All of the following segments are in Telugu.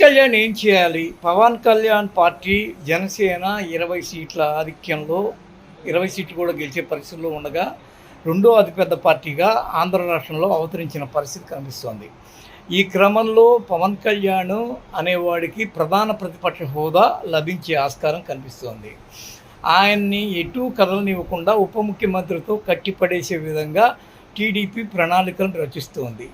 కళ్యాణ్ ఏం చేయాలి పవన్ కళ్యాణ్ పార్టీ జనసేన ఇరవై సీట్ల ఆధిక్యంలో ఇరవై సీట్లు కూడా గెలిచే పరిస్థితుల్లో ఉండగా రెండో అతిపెద్ద పార్టీగా ఆంధ్ర రాష్ట్రంలో అవతరించిన పరిస్థితి కనిపిస్తోంది. ఈ క్రమంలో పవన్ కళ్యాణ్ అనేవాడికి ప్రధాన ప్రతిపక్ష హోదా లభించే ఆస్కారం కనిపిస్తోంది. ఆయన్ని ఎటూ కదలనివ్వకుండా ఉప ముఖ్యమంత్రితో కట్టిపడేసే విధంగా టీడీపీ ప్రణాళికలను రచిస్తోంది.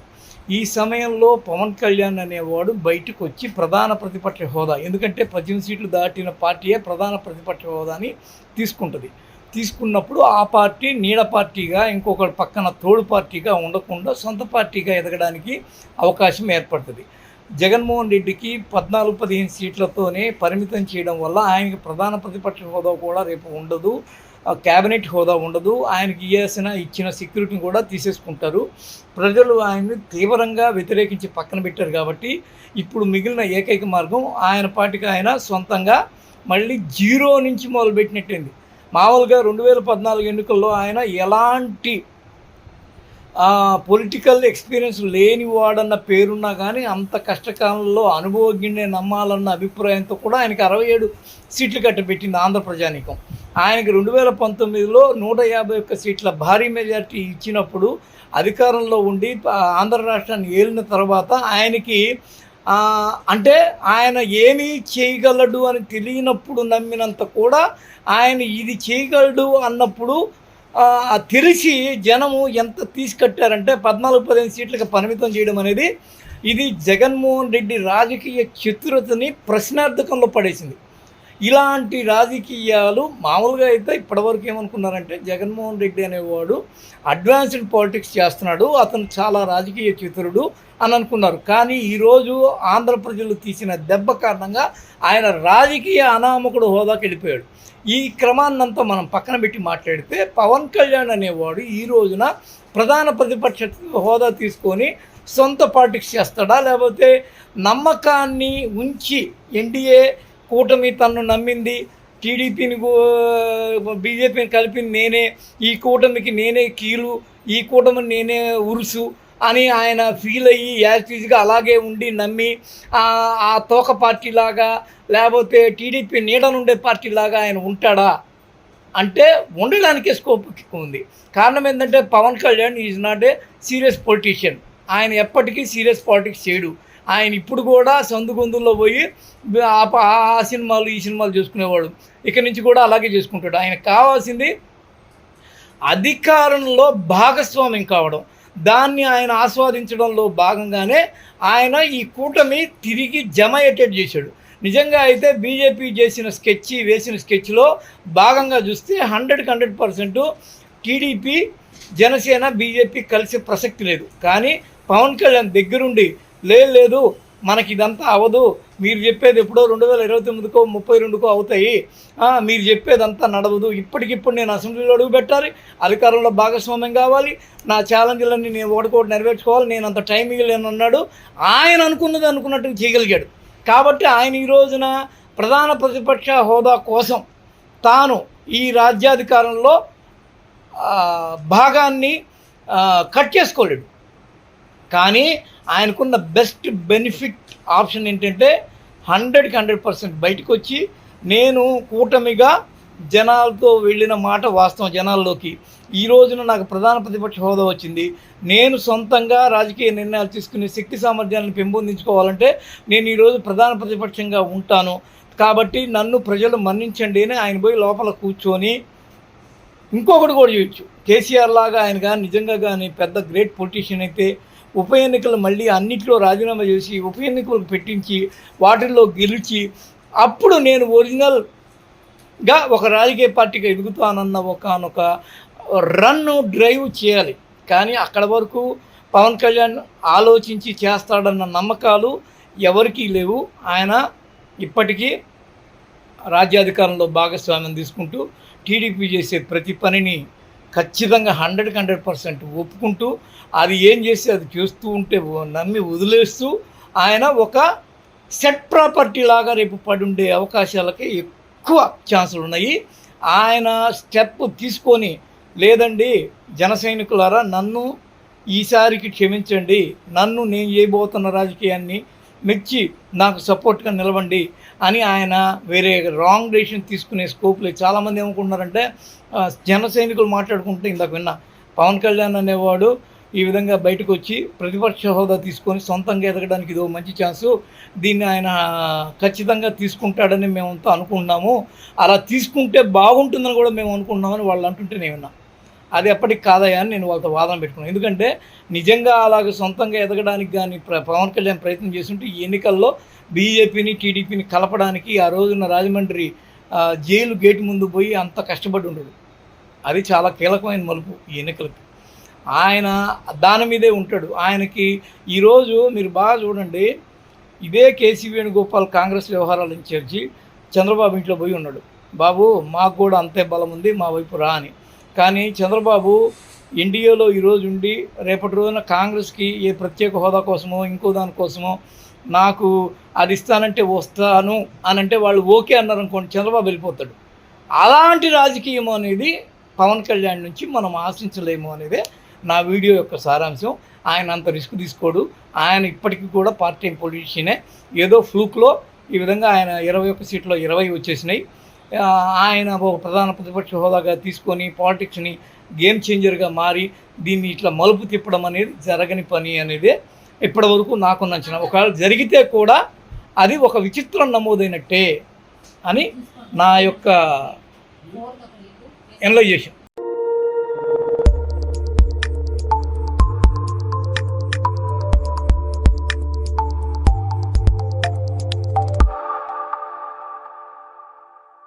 ఈ సమయంలో పవన్ కళ్యాణ్ అనేవాడు బయటకు వచ్చి ప్రధాన ప్రతిపక్ష హోదా ఎందుకంటే పద్దెనిమిది సీట్లు దాటిన పార్టీయే ప్రధాన ప్రతిపక్ష హోదాని తీసుకుంటుంది. తీసుకున్నప్పుడు ఆ పార్టీ నీడ పార్టీగా ఇంకొక పక్కన తోడు పార్టీగా ఉండకుండా సొంత పార్టీగా ఎదగడానికి అవకాశం ఏర్పడుతుంది. జగన్మోహన్ రెడ్డికి పద్నాలుగు పదిహేను సీట్లతోనే పరిమితం చేయడం వల్ల ఆయనకి ప్రధాన ప్రతిపక్ష హోదా కూడా రేపు ఉండదు. క్యాబినెట్ హోదా ఉండదు. ఆయనకి ఇవ్వాల్సిన ఇచ్చిన సెక్యూరిటీని కూడా తీసేసుకుంటారు. ప్రజలు ఆయన్ని తీవ్రంగా వ్యతిరేకించి పక్కన పెట్టారు కాబట్టి ఇప్పుడు మిగిలిన ఏకైక మార్గం ఆయన పాటికి ఆయన సొంతంగా మళ్ళీ జీరో నుంచి మొదలుపెట్టినట్టుంది మామూలుగా రెండు వేల పద్నాలుగు ఎన్నికల్లో ఆయన ఎలాంటి పొలిటికల్ ఎక్స్పీరియన్స్ లేనివాడన్న పేరున్నా కానీ అంత కష్టకాలంలో అనుభవజ్ఞుడే నమ్మాలన్న అభిప్రాయంతో కూడా ఆయనకి అరవై ఏడు సీట్లు కట్టబెట్టింది ఆంధ్ర ప్రజానీకం. ఆయనకి రెండు వేల పంతొమ్మిదిలో నూట యాభై ఒక్క సీట్ల భారీ మెజార్టీ ఇచ్చినప్పుడు అధికారంలో ఉండి ఆంధ్ర రాష్ట్రాన్ని ఏలిన తర్వాత ఆయనకి అంటే ఆయన ఏమీ చేయగలడు అని తెలియనప్పుడు నమ్మినంత కూడా ఆయన ఇది చేయగలడు అన్నప్పుడు తెలిసి జనము ఎంత తీసుకట్టారంటే పద్నాలుగు పదిహేను సీట్లకు పరిమితం చేయడం అనేది ఇది జగన్మోహన్ రెడ్డి రాజకీయ చతురతని ప్రశ్నార్థకంలో పడేసింది. ఇలాంటి రాజకీయాలు మామూలుగా అయితే ఇప్పటివరకు ఏమనుకున్నారంటే జగన్మోహన్ రెడ్డి అనేవాడు అడ్వాన్స్డ్ పాలిటిక్స్ చేస్తున్నాడు అతను చాలా రాజకీయ చతురుడు అని అనుకున్నారు. కానీ ఈరోజు ఆంధ్ర ప్రజలు తీసిన దెబ్బ కారణంగా ఆయన రాజకీయ అనామకుడు హోదాకి వెళ్ళిపోయాడు. ఈ క్రమాన్నంతా మనం పక్కన పెట్టి మాట్లాడితే పవన్ కళ్యాణ్ అనేవాడు ఈ రోజున ప్రధాన ప్రతిపక్ష హోదా తీసుకొని సొంత పాలిటిక్స్ చేస్తాడా లేకపోతే నమ్మకాన్ని ఉంచి ఎన్డీఏ కూటమి తనను నమ్మింది టీడీపీని బీజేపీని కలిపింది నేనే ఈ కూటమికి నేనే కీలు ఈ కూటమిని నేనే ఉరుసు అని ఆయన ఫీల్ అయ్యి యాక్టివ్గా అలాగే ఉండి నమ్మి ఆ తోక పార్టీలాగా లేకపోతే టీడీపీ నీడనుండే పార్టీలాగా ఆయన ఉంటాడా? అంటే ఉండడానికే స్కోప్ ఉంది. కారణం ఏంటంటే Pawan Kalyan is not a serious politician ఆయన ఎప్పటికీ సీరియస్ పాలిటిక్స్ చేయడు. ఆయన ఇప్పుడు కూడా సందుగొందుల్లో పోయి ఆ సినిమాలు ఈ సినిమాలు చూసుకునేవాడు. ఇక్కడి నుంచి కూడా అలాగే చేసుకుంటాడు. ఆయన కావాల్సింది అధికారంలో భాగస్వామ్యం కావడం. దాన్ని ఆయన ఆస్వాదించడంలో భాగంగానే ఆయన ఈ కూటమి తిరిగి జమ ఎటెడ్ చేశాడు. నిజంగా అయితే బీజేపీ చేసిన స్కెచ్ వేసిన స్కెచ్లో భాగంగా చూస్తే హండ్రెడ్కి hundred percent TDP Janasena BJP కలిసే ప్రసక్తి లేదు. కానీ పవన్ కళ్యాణ్ దగ్గరుండి లేదు లేదు. మనకి ఇదంతా అవ్వదు మీరు చెప్పేది ఎప్పుడో రెండు వేల ఇరవై తొమ్మిదికో ముప్పై రెండుకో అవుతాయి. మీరు చెప్పేదంతా నడవదు. ఇప్పటికిప్పుడు నేను అసెంబ్లీలో అడుగు పెట్టాలి. అధికారంలో భాగస్వామ్యం కావాలి. నా ఛాలెంజ్లన్నీ నేను ఒకటికోటి నెరవేర్చుకోవాలి. నేను అంత టైం ఇవ్వలేను అన్నాడు ఆయన అనుకున్నది అనుకున్నట్టు చేయగలిగాడు. కాబట్టి ఆయన ఈ రోజున ప్రధాన ప్రతిపక్ష హోదా కోసం తాను ఈ రాజ్యాధికారంలో భాగాన్ని కట్ చేసుకోలేడు. కానీ ఆయనకున్న బెస్ట్ బెనిఫిట్ ఆప్షన్ ఏంటంటే హండ్రెడ్కి హండ్రెడ్ పర్సెంట్ బయటకు వచ్చి నేను కూటమిగా జనాలతో వెళ్ళిన మాట వాస్తవం జనాల్లోకి. ఈ రోజున నాకు ప్రధాన ప్రతిపక్ష హోదా వచ్చింది. నేను సొంతంగా రాజకీయ నిర్ణయాలు తీసుకునే శక్తి సామర్థ్యాన్ని పెంపొందించుకోవాలంటే నేను ఈరోజు ప్రధాన ప్రతిపక్షంగా ఉంటాను. కాబట్టి నన్ను ప్రజలు మన్నించండి అని ఆయన పోయి లోపల కూర్చొని ఇంకొకటి కూడా చేయొచ్చు. కేసీఆర్ లాగా ఆయన కానీ నిజంగా కానీ పెద్ద గ్రేట్ పొలిటీషియన్ అయితే ఉప ఎన్నికలు మళ్ళీ అన్నింటిలో రాజీనామా చేసి ఉప ఎన్నికలకు పెట్టించి వాటిల్లో గెలిచి అప్పుడు నేను ఒరిజినల్గా ఒక రాజకీయ పార్టీగా ఎదుగుతానన్న ఒకనొక రన్ను డ్రైవ్ చేయాలి. కానీ అక్కడ వరకు పవన్ కళ్యాణ్ ఆలోచించి చేస్తాడన్న నమ్మకాలు ఎవరికీ లేవు. ఆయన ఇప్పటికీ రాజ్యాధికారంలో భాగస్వామ్యం తీసుకుంటూ టీడీపీ చేసే ప్రతి పనిని ఖచ్చితంగా హండ్రెడ్కి హండ్రెడ్ పర్సెంట్ ఒప్పుకుంటూ అది ఏం చేసి అది చూస్తూ ఉంటే నమ్మి వదిలేస్తూ ఆయన ఒక సెట్ ప్రాపర్టీ లాగా రేపు పడి ఉండే అవకాశాలకి ఎక్కువ ఛాన్సులు ఉన్నాయి. ఆయన స్టెప్ తీసుకొని లేదండి జన సైనికులారా నన్ను ఈసారికి క్షమించండి. నన్ను నేను చేయబోతున్న రాజకీయాన్ని మెచ్చి నాకు సపోర్ట్గా నిలవండి. అని ఆయన వేరే రాంగ్ డెసిషన్ తీసుకునే స్కోప్ లేదు. చాలామంది ఏమనుకుంటున్నారంటే జన సైనికులు మాట్లాడుకుంటే ఇందాక విన్నా పవన్ కళ్యాణ్ అనేవాడు ఈ విధంగా బయటకు వచ్చి ప్రతిపక్ష హోదా తీసుకొని సొంతంగా ఎదగడానికి ఇది ఓ మంచి ఛాన్సు దీన్ని ఆయన ఖచ్చితంగా తీసుకుంటాడని మేమంతా అనుకుంటున్నాము. అలా తీసుకుంటే బాగుంటుందని కూడా మేము అనుకుంటున్నామని వాళ్ళు అంటుంటే నేను విన్నా. అది ఎప్పటికి కాదయా అని నేను వాళ్ళతో వాదన పెట్టుకున్నాను. ఎందుకంటే నిజంగా అలాగ సొంతంగా ఎదగడానికి కానీ పవన్ కళ్యాణ్ ప్రయత్నం చేస్తుంటే ఈ ఎన్నికల్లో బీజేపీని టీడీపీని కలపడానికి ఆ రోజున రాజమండ్రి జైలు గేటు ముందు పోయి అంత కష్టపడి ఉండదు. అది చాలా కీలకమైన మలుపు ఈ ఎన్నికలకి. ఆయన దాని మీదే ఉంటాడు. ఆయనకి ఈరోజు మీరు బాగా చూడండి ఇదే కేసీ వేణుగోపాల్ కాంగ్రెస్ వ్యవహారాల చేర్చి చంద్రబాబు ఇంట్లో పోయి ఉన్నాడు. బాబు మాకు కూడా అంతే బలం ఉంది మా వైపు రా అని. కానీ చంద్రబాబు ఎన్డీఏలో ఈరోజు ఉండి రేపటి రోజున కాంగ్రెస్కి ఏ ప్రత్యేక హోదా కోసమో ఇంకో దానికోసమో నాకు అది ఇస్తానంటే వస్తాను అని అంటే వాళ్ళు ఓకే అన్నారు అనుకోండి చంద్రబాబు వెళ్ళిపోతాడు. అలాంటి రాజకీయం అనేది పవన్ కళ్యాణ్ నుంచి మనం ఆశించలేము అనేది నా వీడియో యొక్క సారాంశం. ఆయన అంత రిస్క్ తీసుకోడు. ఆయన ఇప్పటికీ కూడా పార్ట్ టైం పొలిటీషియనే ఏదో ఫ్లూక్లో ఈ విధంగా ఆయన ఇరవై ఒక్క సీట్లో ఇరవై వచ్చేసినాయి. ఆయన ఒక ప్రధాన ప్రతిపక్ష హోదాగా తీసుకొని పాలిటిక్స్ని గేమ్ చేంజర్గా మారి దీన్ని ఇట్లా మలుపు తిప్పడం అనేది జరగని పని అనేది ఇప్పటివరకు నాకు నచ్చిన. ఒకవేళ జరిగితే కూడా అది ఒక విచిత్రం నమోదైనట్టే అని నా యొక్క ఎనలైజేషన్